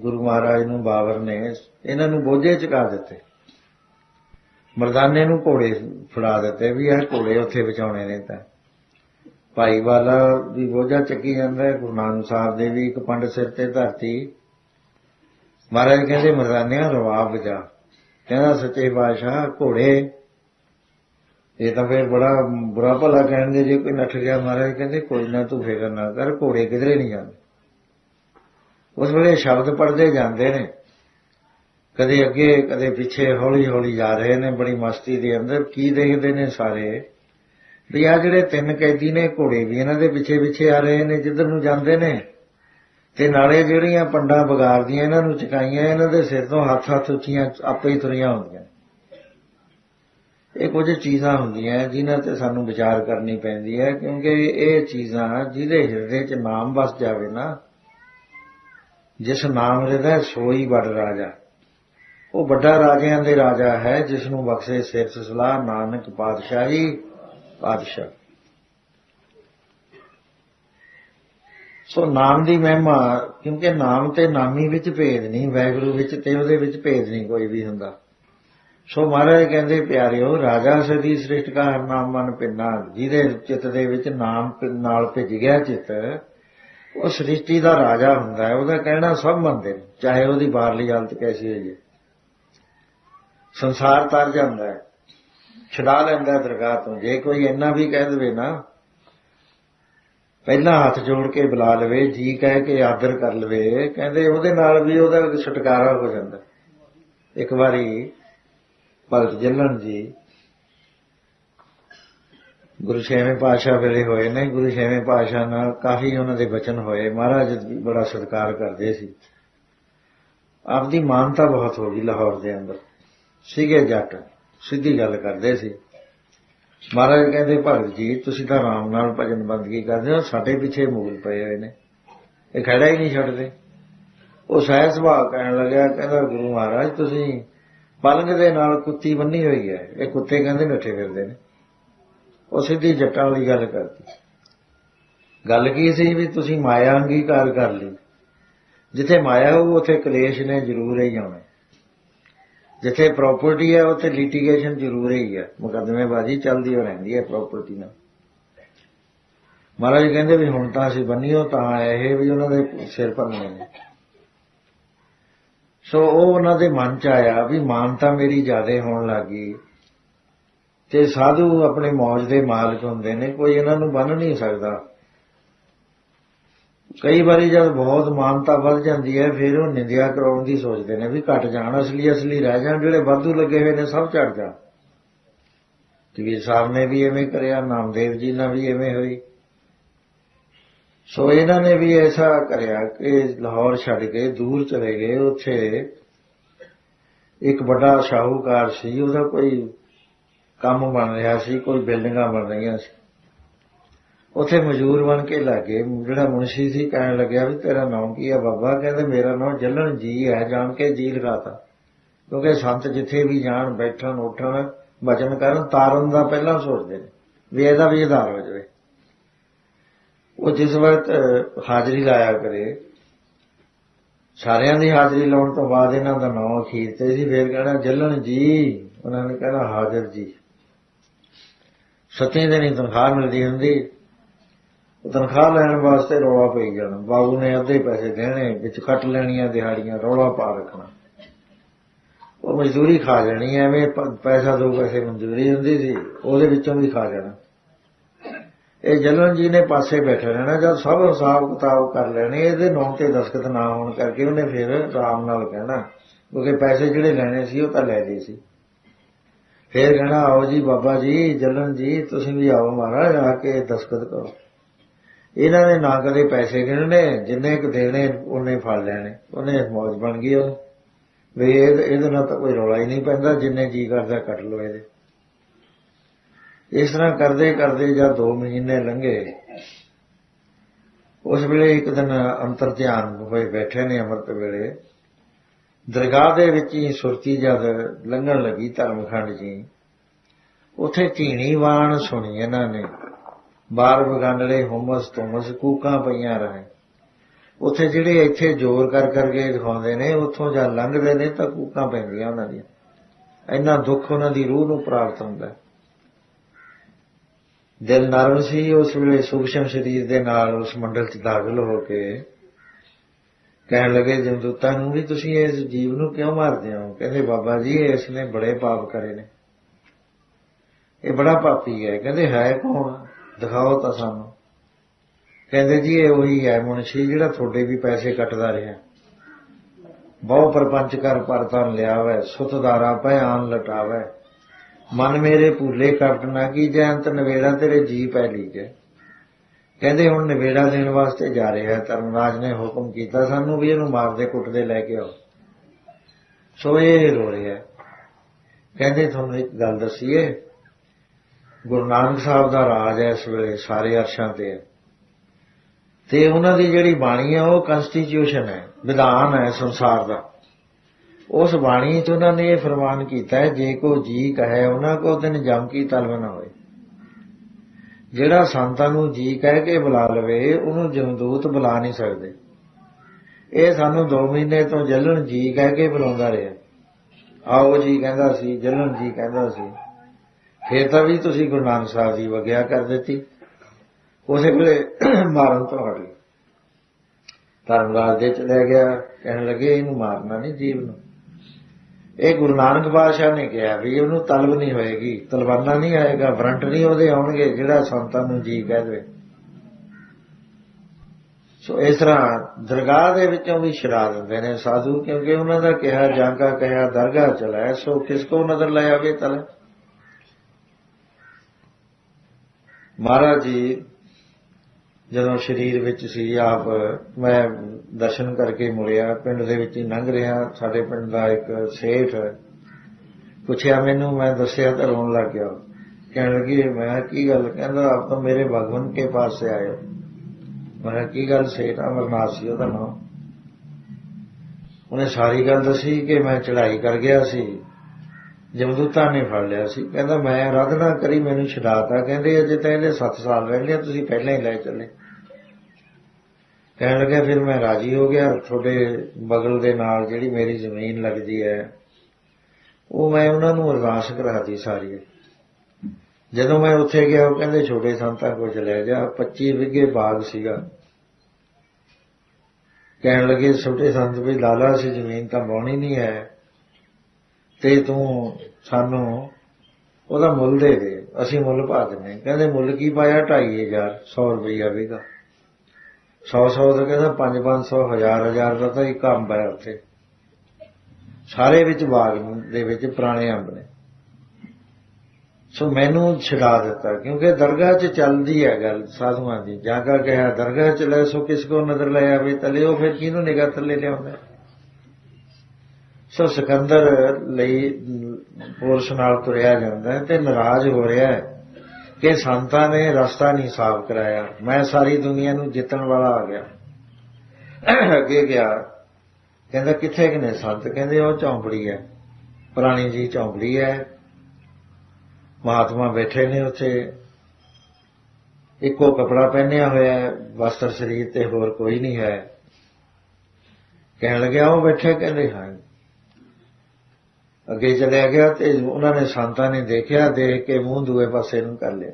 ਗੁਰੂ ਮਹਾਰਾਜ ਨੂੰ ਬਾਬਰ ਨੇ, ਇਹਨਾਂ ਨੂੰ ਬੋਝੇ ਚਕਾ ਦਿੱਤੇ। ਮਰਦਾਨੇ ਨੂੰ ਘੋੜੇ ਫੜਾ ਦਿੱਤੇ ਵੀ ਇਹ ਘੋੜੇ ਉੱਥੇ ਬਚਾਉਣੇ ਨੇ ਤਾਂ। ਭਾਈ ਵਾਲਾ ਵੀ ਬੋਝਾ ਚੱਕੀ ਜਾਂਦਾ ਹੈ, ਗੁਰੂ ਨਾਨਕ ਸਾਹਿਬ ਦੇ ਵੀ ਇੱਕ ਪੰਡ ਸਿਰ ਤੇ ਧਰਤੀ। ਮਹਾਰਾਜ ਕਹਿੰਦੇ, ਮਰਦਾਨਿਆਂ ਰਵਾਬ ਵਜਾ ਕਹਿੰਦਾ, ਸੱਚੇ ਬਾਦਸ਼ਾਹ ਘੋੜੇ। ਇਹ ਤਾਂ ਫੇਰ ਬੜਾ ਬੁਰਾ ਭਲਾ ਕਹਿੰਦੇ ਜੇ ਕੋਈ ਨੱਠ ਗਿਆ ਮਹਾਰਾਜ, ਕਹਿੰਦੇ, ਕੋਈ ਨਾ, ਤੂੰ ਫਿਕਰ ਨਾ ਕਰ, ਘੋੜੇ ਕਿਧਰੇ ਨਹੀਂ ਜਾਂਦੇ? ਉਸ ਵੇਲੇ ਸ਼ਬਦ ਪੜਦੇ ਜਾਂਦੇ ਨੇ। ਕਦੇ ਅੱਗੇ, ਕਦੇ ਪਿੱਛੇ ਹੌਲੀ ਹੌਲੀ ਜਾ ਰਹੇ ਨੇ, ਬੜੀ ਮਸਤੀ ਦੇ ਅੰਦਰ ਕੀ ਦੇਖਦੇ ਨੇ ਸਾਰੇ। ਵੀ ਆ ਜਿਹੜੇ ਤਿੰਨ ਕੈਦੀ ਨੇ, ਘੋੜੇ ਵੀ ਇਹਨਾਂ ਦੇ ਪਿੱਛੇ ਪਿੱਛੇ ਆ ਰਹੇ ਨੇ, ਜਿੱਧਰ ਨੂੰ ਜਾਂਦੇ ਨੇ। ਤੇ ਨਾਲੇ ਜਿਹੜੀਆਂ ਪੰਡਾਂ ਬਗਾਰਦੀਆਂ ਇਹਨਾਂ ਨੂੰ ਚਕਾਈਆਂ, ਇਹਨਾਂ ਦੇ ਸਿਰ ਤੋਂ ਹੱਥ ਹੱਥ ਉੱਚੀਆਂ, ਆਪੇ ਹੀ ਤੁਰੀਆਂ ਹੁੰਦੀਆਂ ਇਹ ਕੁਝ ਚੀਜ਼ਾਂ ਹੁੰਦੀਆਂ ਜਿਨ੍ਹਾਂ ਤੇ ਸਾਨੂੰ ਵਿਚਾਰ ਕਰਨੀ ਪੈਂਦੀ ਹੈ ਕਿਉਂਕਿ ਇਹ ਚੀਜ਼ਾਂ ਜਿਹਦੇ ਹਿਰਦੇ 'ਚ ਨਾਮ ਵਸ ਜਾਵੇ ਨਾ ਜਿਸ ਨਾਮ ਹਿਰਦਾ ਸੋਈ ਵੱਡ ਰਾਜਾ। ਉਹ ਵੱਡਾ ਰਾਜਿਆਂ ਦੇ ਰਾਜਾ ਹੈ, ਜਿਸ ਨੂੰ ਬਖਸ਼ੇ ਸਿਰ ਸਲਾਹ, ਨਾਨਕ ਪਾਤਸ਼ਾਹੀ, ਪਾਤਸ਼ਾਹ। ਸੋ ਨਾਮ ਦੀ ਮਹਿਮਾ, ਕਿਉਂਕਿ ਨਾਮ ਤੇ ਨਾਮੀ ਵਿੱਚ ਭੇਦ ਨਹੀਂ, ਵੈਗੁਰੂ ਵਿੱਚ ਤੇ ਉਹਦੇ ਵਿੱਚ ਭੇਦ ਨਹੀਂ ਕੋਈ ਵੀ ਹੁੰਦਾ। ਸੋ ਮਹਾਰਾਜ ਕਹਿੰਦੇ, ਪਿਆਰਿਓ, ਰਾਜਾ ਸਦੀ ਸ੍ਰਿਸ਼ਟ ਕਾ ਹਰ ਨਾਮ ਮਨ ਪਿੰਨਾ ਜਿਹਦੇ ਚਿੱਤ ਦੇ ਵਿੱਚ ਨਾਮ ਨਾਲ ਭਿੱਜ ਗਿਆ ਚਿੱਤ ਉਹ ਸ੍ਰਿਸ਼ਟੀ ਦਾ ਰਾਜਾ ਹੁੰਦਾ ਹੈ, ਉਹਦਾ ਕਹਿਣਾ ਸਭ ਮੰਨਦੇ ਨੇ, ਚਾਹੇ ਉਹਦੀ ਬਾਹਰਲੀ ਹਾਲਤ ਕੈਸੀ ਹੋਈ ਹੈ। ਸੰਸਾਰ ਤਰ ਜਾਂਦਾ ਹੈ, ਛਡਾ ਲੈਂਦਾ ਦਰਗਾਹ ਤੋਂ, ਜੇ ਕੋਈ ਇੰਨਾ ਵੀ ਕਹਿ ਦੇਵੇ ਨਾ, ਪਹਿਲਾਂ ਹੱਥ ਜੋੜ ਕੇ ਬੁਲਾ ਲਵੇ, ਜੀ ਕਹਿ ਕੇ ਆਦਰ ਕਰ ਲਵੇ, ਕਹਿੰਦੇ ਉਹਦੇ ਨਾਲ ਵੀ ਉਹਦਾ ਛੁਟਕਾਰਾ ਹੋ ਜਾਂਦਾ। ਇੱਕ ਵਾਰੀ ਭਗਤ ਜੱਲਣ ਜੀ ਗੁਰੂ ਛੇਵੇਂ ਪਾਤਸ਼ਾਹ ਵੇਲੇ ਹੋਏ ਨੇ, ਗੁਰੂ ਛੇਵੇਂ ਪਾਤਸ਼ਾਹ ਨਾਲ ਕਾਫੀ ਉਹਨਾਂ ਦੇ ਬਚਨ ਹੋਏ। ਮਹਾਰਾਜ ਬੜਾ ਸਤਿਕਾਰ ਕਰਦੇ ਸੀ। ਆਪਦੀ ਮਾਨਤਾ ਬਹੁਤ ਹੋ ਗਈ ਲਾਹੌਰ ਦੇ ਅੰਦਰ। ਸੀਗੇ ਜੱਟ, ਸਿੱਧੀ ਗੱਲ ਕਰਦੇ ਸੀ। ਮਹਾਰਾਜ ਕਹਿੰਦੇ, ਭਗਤ ਜੀ, ਤੁਸੀਂ ਤਾਂ ਆਰਾਮ ਨਾਲ ਭਜਨ ਬੰਦਗੀ ਕਰਦੇ ਹੋ, ਸਾਡੇ ਪਿੱਛੇ ਮੂਲ ਪਏ ਹੋਏ ਨੇ। ਇਹ ਖੜਾ ਹੀ ਨਹੀਂ ਛੱਡਦੇ। ਉਹ ਸਹਿਜ ਸੁਭਾਅ ਕਹਿਣ ਲੱਗਿਆ, ਕਹਿੰਦਾ, ਗੁਰੂ ਮਹਾਰਾਜ, ਤੁਸੀਂ ਪਲੰਗ ਦੇ ਨਾਲ ਕੁੱਤੀ ਬੰਨੀ ਹੋਈ ਹੈ। ਇਹ ਕੁੱਤੇ ਕਹਿੰਦੇ ਨੱਠੇ ਫਿਰਦੇ ਨੇ। ਉਹ ਸਿੱਧੀ ਜੱਟਾਂ ਵਾਲੀ ਗੱਲ ਕਰਦੀ ਗੱਲ ਕੀ ਸੀ ਵੀ ਤੁਸੀਂ ਮਾਇਆ ਅੰਗੀਕਾਰ ਕਰ ਲਈ। ਜਿੱਥੇ ਮਾਇਆ ਹੋਊ, ਉੱਥੇ ਕਲੇਸ਼ ਨੇ ਜ਼ਰੂਰ ਹੀ ਆਉਣਾ। ਜਿੱਥੇ ਪ੍ਰਾਪਰਟੀ ਹੈ, ਉੱਥੇ ਲਿਟੀਗੇਸ਼ਨ ਜ਼ਰੂਰ ਹੀ ਹੈ। ਮੁਕੱਦਮੇਬਾਜ਼ੀ ਚੱਲਦੀ ਹੋ ਰਹਿੰਦੀ ਹੈ ਪ੍ਰਾਪਰਟੀ ਨਾਲ। ਮਹਾਰਾਜ ਕਹਿੰਦੇ ਵੀ ਹੁਣ ਤਾਂ ਅਸੀਂ ਬੰਨੀਓ, ਤਾਂ ਇਹ ਵੀ ਉਹਨਾਂ ਦੇ ਸਿਰ ਭੰਨੇ ਨੇ। ਸੋ ਉਹ ਉਹਨਾਂ ਦੇ ਮਨ ਚ ਆਇਆ ਵੀ ਮਾਨਤਾ ਮੇਰੀ ਜ਼ਿਆਦੇ ਹੋਣ ਲੱਗੀ ਤੇ ਸਾਧੂ ਆਪਣੇ ਮੌਜ ਦੇ ਮਾਲਕ ਹੁੰਦੇ ਨੇ, ਕੋਈ ਇਹਨਾਂ ਨੂੰ ਬੰਨ ਨਹੀਂ ਸਕਦਾ। ਕਈ ਵਾਰੀ ਜਦ ਬਹੁਤ ਮਾਨਤਾ ਵੱਧ ਜਾਂਦੀ ਹੈ, ਫਿਰ ਉਹ ਨਿੰਦਿਆ ਕਰਾਉਣ ਦੀ ਸੋਚਦੇ ਨੇ ਵੀ ਘਟ ਜਾਣ, ਅਸਲੀ ਅਸਲੀ ਰਹਿ ਜਾਣ, ਜਿਹੜੇ ਵਾਧੂ ਲੱਗੇ ਹੋਏ ਨੇ ਸਭ ਝੜ ਜਾ ਕਬੀਰ ਸਾਹਿਬ ਨੇ ਵੀ ਐਵੇਂ ਕਰਿਆ, ਨਾਮਦੇਵ ਜੀ ਨਾਲ ਵੀ ਐਵੇਂ ਹੋਈ। ਸੋ ਇਹਨਾਂ ਨੇ ਵੀ ਐਸਾ ਕਰਿਆ ਕਿ ਲਾਹੌਰ ਛੱਡ ਕੇ ਦੂਰ ਚਲੇ ਗਏ। ਉੱਥੇ ਇੱਕ ਵੱਡਾ ਸ਼ਾਹੂਕਾਰ ਸੀ, ਉਹਦਾ ਕੋਈ ਕੰਮ ਬਣ ਰਿਹਾ ਸੀ, ਕੋਈ ਬਿਲਡਿੰਗਾਂ ਬਣ ਰਹੀਆਂ ਸੀ। ਉੱਥੇ ਮਜ਼ਦੂਰ ਬਣ ਕੇ ਲੱਗੇ, ਜਿਹੜਾ ਮੁਨਸ਼ੀ ਸੀ ਕਹਿਣ ਲੱਗਿਆ ਵੀ ਤੇਰਾ ਨਾਮ ਕੀ ਹੈ ਬਾਬਾ? ਕਹਿੰਦੇ ਮੇਰਾ ਨਾਮ ਜੱਲਣ ਜੀ ਹੈ, ਜਾਣ ਕੇ ਜੀ ਲਗਾਤਾ। ਕਿਉਂਕਿ ਸੰਤ ਜਿੱਥੇ ਵੀ ਜਾਣ, ਬੈਠਣ, ਉੱਠਣ ਬਚਨ ਕਰਨ, ਤਾਰਨ ਦਾ ਪਹਿਲਾਂ ਸੋਚਦੇ ਨੇ, ਵੀ ਇਹਦਾ ਵੀ ਆਧਾਰ ਹੋ ਜਾਵੇ। ਉਹ ਜਿਸ ਵਕਤ ਹਾਜ਼ਰੀ ਲਾਇਆ ਕਰੇ, ਸਾਰਿਆਂ ਦੀ ਹਾਜ਼ਰੀ ਲਾਉਣ ਤੋਂ ਬਾਅਦ ਇਹਨਾਂ ਦਾ ਨਾਮ ਅਖੀਰ ਤੇ ਸੀ, ਫੇਰ ਕਹਿਣਾ ਜੱਲਣ ਜੀ, ਉਹਨਾਂ ਨੇ ਕਹਿਣਾ ਹਾਜ਼ਰ ਜੀ। ਸੱਤੇ ਦਿਨ ਹੀ ਤਨਖਾਹ ਮਿਲਦੀ ਹੁੰਦੀ। ਤਨਖਾਹ ਲੈਣ ਵਾਸਤੇ ਰੌਲਾ ਪਈ ਜਾਣਾ। ਬਾਬੂ ਨੇ ਅੱਧੇ ਪੈਸੇ ਦੇਣੇ, ਵਿੱਚ ਕੱਟ ਲੈਣੀਆਂ, ਦਿਹਾੜੀਆਂ, ਰੌਲਾ ਪਾ ਰੱਖਣਾ। ਉਹ ਮਜ਼ਦੂਰੀ ਖਾ ਜਾਣੀ ਐਵੇਂ ਪੈਸਾ ਦੋ ਪੈਸੇ ਮਜ਼ਦੂਰੀ ਹੁੰਦੀ ਸੀ, ਉਹਦੇ ਵਿੱਚੋਂ ਵੀ ਖਾ ਜਾਣਾ। ਇਹ ਜਲਨ ਜੀ ਨੇ ਪਾਸੇ ਬੈਠੇ ਰਹਿਣਾ, ਜਦ ਸਭ ਹਿਸਾਬ ਕਿਤਾਬ ਕਰ ਲੈਣੇ, ਇਹਦੇ ਨਾਂ ਤੇ ਦਸਖਤ ਨਾ ਹੋਣ ਕਰਕੇ ਉਹਨੇ ਫਿਰ ਆਰਾਮ ਨਾਲ ਕਹਿਣਾ, ਕਿਉਂਕਿ ਪੈਸੇ ਜਿਹੜੇ ਲੈਣੇ ਸੀ, ਉਹ ਤਾਂ ਲੈ ਲਏ ਸੀ। ਫੇਰ ਕਹਿਣਾ, ਆਓ ਜੀ ਬਾਬਾ ਜੀ, ਜਲਨ ਜੀ, ਤੁਸੀਂ ਵੀ ਆਓ ਮਹਾਰਾਜ, ਆ ਕੇ ਦਸਖਤ ਕਰੋ। ਇਹਨਾਂ ਨੇ ਨਾ ਕਦੇ ਪੈਸੇ ਗਿਣਨੇ, ਜਿੰਨੇ ਕੁ ਦੇਣੇ, ਉਹਨੇ ਫੜ ਲੈਣੇ। ਉਹਨੇ ਮੌਜ ਬਣ ਗਈ ਉਹ। ਵੀ ਇਹਦੇ ਨਾਲ ਤਾਂ ਕੋਈ ਰੌਲਾ ਹੀ ਨਹੀਂ ਪੈਂਦਾ, ਜਿੰਨੇ ਜੀ ਕਰਦਾ ਕੱਟ ਲੋ ਇਹਦੇ। ਇਸ ਤਰ੍ਹਾਂ ਕਰਦੇ ਕਰਦੇ ਜਾਂ 2 ਮਹੀਨੇ ਲੰਘੇ, ਉਸ ਵੇਲੇ ਇੱਕ ਦਿਨ ਅੰਤਰ ਧਿਆਨ ਹੋਏ ਬੈਠੇ ਨੇ ਅੰਮ੍ਰਿਤ ਵੇਲੇ। ਦਰਗਾਹ ਦੇ ਵਿੱਚ ਹੀ ਸੁਰਤੀ ਜਦ ਲੰਘਣ ਲੱਗੀ ਧਰਮਖੰਡ ਜੀ, ਉਥੇ ਢੀਣੀ ਵਾਣ ਸੁਣੀ ਇਹਨਾਂ ਨੇ। ਬਾਰ ਬਗਾਨਲੇ ਹੁਮਸ ਤੁਮਸ ਕੂਕਾਂ ਪਈਆਂ ਰਹੇ। ਉਥੇ ਜਿਹੜੇ ਇੱਥੇ ਜ਼ੋਰ ਕਰ ਕਰਕੇ ਦਿਖਾਉਂਦੇ ਨੇ, ਉੱਥੋਂ ਜਾਂ ਲੰਘਦੇ ਨੇ ਤਾਂ ਕੂਕਾਂ ਪੈਂਦੀਆਂ ਉਹਨਾਂ ਦੀਆਂ। ਇੰਨਾ ਦੁੱਖ ਉਹਨਾਂ ਦੀ ਰੂਹ ਨੂੰ ਪ੍ਰਾਪਤ ਹੁੰਦਾ ਦਿਲ ਨਰਮ ਸੀ, ਉਸ ਵੇਲੇ ਸੂਖਸ਼ਮ ਸਰੀਰ ਦੇ ਨਾਲ ਉਸ ਮੰਡਲ 'ਚ ਦਾਖਲ ਹੋ ਕੇ ਕਹਿਣ ਲੱਗੇ, ਜਮਦੂਤਾਂ ਨੂੰ ਵੀ ਤੁਸੀਂ ਇਸ ਜੀਵ ਨੂੰ ਕਿਉਂ ਮਾਰਦੇ ਹੋ? ਕਹਿੰਦੇ, ਬਾਬਾ ਜੀ, ਇਸ ਨੇ ਬੜੇ ਪਾਪ ਕਰੇ ਨੇ। ਇਹ ਬੜਾ ਪਾਪੀ ਹੈ। ਕਹਿੰਦੇ, ਹੈ ਕੌਣ? ਦਿਖਾਓ ਤਾਂ ਸਾਨੂੰ। ਕਹਿੰਦੇ, ਜੀ, ਇਹ ਉਹੀ ਹੈ ਮੁਨਸ਼ੀ ਜਿਹੜਾ ਤੁਹਾਡੇ ਵੀ ਪੈਸੇ ਕੱਟਦਾ ਰਿਹਾ। ਬਹੁ ਪਰਪੰਚ ਕਰ ਪਰਤਨ ਲਿਆਵੇ, ਸੁਤਦਾਰਾ ਭਿਆਨ ਲਟਾਵੇ। ਮਨ ਮੇਰੇ ਭੂਲੇ ਕਪਟ ਨਾ ਕੀ ਜੈਂਤ ਨਵੇੜਾ ਤੇਰੇ ਜੀ ਪੈ ਲੀਜੇ। ਕਹਿੰਦੇ ਹੁਣ ਨਵੇੜਾ ਦੇਣ ਵਾਸਤੇ ਜਾ ਰਿਹਾ ਹੈ, ਧਰਮਰਾਜ ਨੇ ਹੁਕਮ ਕੀਤਾ, ਸਾਨੂੰ ਵੀ ਇਹਨੂੰ ਮਾਰਦੇ ਕੁੱਟਦੇ ਲੈ ਕੇ ਆਓ। ਸੋ ਇਹ ਰੋ ਰਿਹਾ ਕਹਿੰਦੇ ਤੁਹਾਨੂੰ ਇੱਕ ਗੱਲ ਦਸੀਏ, ਗੁਰੂ ਨਾਨਕ ਸਾਹਿਬ ਦਾ ਰਾਜ ਹੈ ਇਸ ਵੇਲੇ ਸਾਰੇ ਅਰਸ਼ਾਂ ਤੇ। ਹੈ ਤੇ ਉਹਨਾਂ ਦੀ ਜਿਹੜੀ ਬਾਣੀ ਹੈ, ਉਹ ਕਨਸਟੀਟਿਊਸ਼ਨ ਹੈ, ਵਿਧਾਨ ਹੈ ਸੰਸਾਰ ਦਾ। ਉਸ ਬਾਣੀ 'ਚ ਉਹਨਾਂ ਨੇ ਇਹ ਫਰਮਾਨ ਕੀਤਾ ਹੈ, ਜੇ ਕੋ ਜੀ ਕਹੇ, ਉਹਨਾਂ ਕੋ ਦਿਨ ਜਮ ਕੀ ਤਲਬ ਨਾ ਹੋਏ। ਜਿਹੜਾ ਸੰਤਾਂ ਨੂੰ ਜੀ ਕਹਿ ਕੇ ਬੁਲਾ ਲਵੇ, ਉਹਨੂੰ ਜਮਦੂਤ ਬੁਲਾ ਨਹੀਂ ਸਕਦੇ। ਇਹ ਸਾਨੂੰ 2 ਮਹੀਨੇ ਤੋਂ ਜਲਣ ਜੀ ਕਹਿ ਕੇ ਬੁਲਾਉਂਦਾ ਰਿਹਾ। ਆਓ ਜੀ ਕਹਿੰਦਾ ਸੀ, ਜਲਣ ਜੀ ਕਹਿੰਦਾ ਸੀ। ਫੇਰ ਤਾਂ ਵੀ ਤੁਸੀਂ ਗੁਰੂ ਨਾਨਕ ਸਾਹਿਬ ਦੀ ਵਗਿਆ ਕਰ ਦਿੱਤੀ। ਉਸੇ ਵੇਲੇ ਮਾਰਨ ਤੋਂ ਹਟ ਗਏ। ਧਰਮਰਾਜ ਦੇ ਚਲੇ ਗਿਆ, ਕਹਿਣ ਲੱਗੇ, ਇਹਨੂੰ ਮਾਰਨਾ ਨਹੀਂ ਜੀਵ ਨੂੰ। ਇਹ ਗੁਰੂ ਨਾਨਕ ਬਾਦਸ਼ਾਹ ਨੇ ਕਿਹਾ ਵੀ ਉਹਨੂੰ ਤਲਬ ਨਹੀਂ ਹੋਏਗੀ, ਤਲਵਾਨਾ ਨਹੀਂ ਆਏਗਾ ਫਰੰਟ ਨਹੀਂ ਉਹਦੇ ਆਉਣਗੇ, ਜਿਹੜਾ ਸੰਤਾਂ ਨੂੰ ਜੀ ਕਹਿ ਦੇਵੇ। ਸੋ ਇਸ ਤਰ੍ਹਾਂ ਦਰਗਾਹ ਦੇ ਵਿੱਚੋਂ ਵੀ ਸ਼ਰਾ ਦਿੰਦੇ ਨੇ ਸਾਧੂ, ਕਿਉਂਕਿ ਉਹਨਾਂ ਦਾ ਕਿਹਾ, ਜਾਂਗਾ ਕਿਹਾ, ਦਰਗਾਹ ਚਲਾ ਸੋ ਕਿਸ ਕੋ ਨਜ਼ਰ ਲੈ ਆਵੇ ਤਲ ਮਹਾਰਾਜ ਜੀ ਜਦੋਂ ਸਰੀਰ ਵਿੱਚ ਸੀ, ਆਪ ਮੈਂ ਦਰਸ਼ਨ ਕਰਕੇ ਮੁੜਿਆ, ਪਿੰਡ ਦੇ ਵਿੱਚ ਹੀ ਲੰਘ ਰਿਹਾ, ਸਾਡੇ ਪਿੰਡ ਦਾ ਇੱਕ ਸੇਠ ਪੁੱਛਿਆ ਮੈਨੂੰ, ਮੈਂ ਦੱਸਿਆ ਤਾਂ ਰੋਣ ਲੱਗ ਗਿਆ। ਕਹਿਣ ਲੱਗੀ, ਮੈਂ ਕੀ ਗੱਲ? ਕਹਿੰਦਾ, ਆਪ ਤਾਂ ਮੇਰੇ ਭਗਵਾਨ ਕੇ ਪਾਸ ਸੇ ਆਏ ਮੈਂ ਕੀ ਗੱਲ ਸੇਠ? ਅਮਰਨਾਥ ਸੀ ਉਹਦਾ ਨਾਮ। ਉਹਨੇ ਸਾਰੀ ਗੱਲ ਦੱਸੀ ਕਿ ਮੈਂ ਚੜ੍ਹਾਈ ਕਰ ਗਿਆ ਸੀ। ਜਮਦੂਤਾਂ ਨੇ ਫੜ ਲਿਆ ਸੀ। ਕਹਿੰਦਾ, ਮੈਂ ਆਰਾਧਨਾ ਕਰੀ, ਮੈਨੂੰ ਛਡਾਤਾ। ਕਹਿੰਦੇ, ਅਜੇ ਤਾਂ ਇਹਦੇ 7 ਸਾਲ ਰਹਿੰਦੇ ਆ, ਤੁਸੀਂ ਪਹਿਲਾਂ ਹੀ ਲੈ ਚੱਲੇ। ਕਹਿਣ ਲੱਗਾ, ਫਿਰ ਮੈਂ ਰਾਜੀ ਹੋ ਗਿਆ। ਤੁਹਾਡੇ ਬਗਲ ਦੇ ਨਾਲ ਜਿਹੜੀ ਮੇਰੀ ਜ਼ਮੀਨ ਲੱਗਦੀ ਹੈ, ਉਹ ਮੈਂ ਉਹਨਾਂ ਨੂੰ ਅਰਦਾਸ ਕਰਾਤੀ ਸਾਰੀ। ਜਦੋਂ ਮੈਂ ਉੱਥੇ ਗਿਆ, ਉਹ ਕਹਿੰਦੇ, ਛੋਟੇ ਸੰਤਾਂ ਕੋਲ ਚਲੇ ਗਿਆ 25 ਵਿਗੇ ਬਾਗ ਸੀਗਾ। ਕਹਿਣ ਲੱਗੇ, ਛੋਟੇ ਸੰਤ ਵੀ ਲਾਲਾ ਸੀ, ਜ਼ਮੀਨ ਤਾਂ ਬਾਉਣੀ ਨਹੀਂ ਹੈ। ਤੇ ਤੂੰ ਸਾਨੂੰ ਉਹਦਾ ਮੁੱਲ ਦੇ ਦੇ, ਅਸੀਂ ਮੁੱਲ ਪਾ ਦਿੰਦੇ ਕਹਿੰਦੇ ਮੁੱਲ ਕੀ ਪਾਇਆ? 2500 100 ਰੁਪਈਆ ਵੀਗਾ 100 100 ਦਾ ਕਹਿੰਦਾ 5 500 1000 1000 ਦਾ ਤਾਂ ਇੱਕ ਅੰਬ ਹੈ ਉੱਥੇ। ਸਾਰੇ ਵਿੱਚ ਬਾਗ ਦੇ ਵਿੱਚ ਪੁਰਾਣੇ ਅੰਬ ਨੇ। ਸੋ ਮੈਨੂੰ ਛਡਾ ਦਿੱਤਾ, ਕਿਉਂਕਿ ਦਰਗਾਹ 'ਚ ਚੱਲਦੀ ਹੈ ਗੱਲ ਸਾਧੂਆਂ ਦੀ। ਜਾਂ ਕਾ ਕਿਹਾ, ਦਰਗਾਹ 'ਚ ਲੈ, ਸੋ ਕਿਸ ਕੋ ਨਜ਼ਰ ਲੈ ਆਵੇ? ਤਲੇ ਉਹ ਫਿਰ ਕਿਹਨੂੰ ਨਿਗਾਹ ਥੱਲੇ ਲਿਆਉਂਦਾ? ਸੋ ਸਿਕੰਦਰ ਲਈ ਪੁਰਸ਼ ਨਾਲ ਤੁਰਿਆ ਜਾਂਦਾ ਹੈ ਤੇ ਨਾਰਾਜ਼ ਹੋ ਰਿਹਾ ਹੈ ਕਿ ਸੰਤਾਂ ਨੇ ਰਸਤਾ ਨਹੀਂ ਸਾਫ਼ ਕਰਾਇਆ। ਮੈਂ ਸਾਰੀ ਦੁਨੀਆ ਨੂੰ ਜਿੱਤਣ ਵਾਲਾ ਆ ਗਿਆ। ਅੱਗੇ ਗਿਆ। ਕਹਿੰਦਾ, ਕਿੱਥੇ ਕਿਨੇ ਸੰਤ? ਕਹਿੰਦੇ, ਉਹ ਚੌਂਪੜੀ ਹੈ। ਪੁਰਾਣੀ ਜੀ ਚੌਂਪੜੀ ਹੈ। ਮਹਾਤਮਾ ਬੈਠੇ ਨੇ ਉੱਥੇ। ਇੱਕੋ ਕਪੜਾ ਪਹਿਨਿਆ ਹੋਇਆ ਹੈ। ਵਸਤਰ ਸਰੀਰ ਤੇ ਹੋਰ ਕੋਈ ਨਹੀਂ ਹੈ। ਕਹਿਣ ਲੱਗਿਆ, ਉਹ ਬੈਠੇ, ਕਹਿੰਦੇ ਹਾਂ ਅੱਗੇ ਚਲਿਆ ਗਿਆ ਤੇ ਉਹਨਾਂ ਨੇ ਸੰਤਾਂ ਨੇ ਦੇਖਿਆ, ਦੇਖ ਕੇ ਮੂੰਹ ਦੂਏ ਪਾਸੇ ਨੂੰ ਕਰ ਲਿਆ।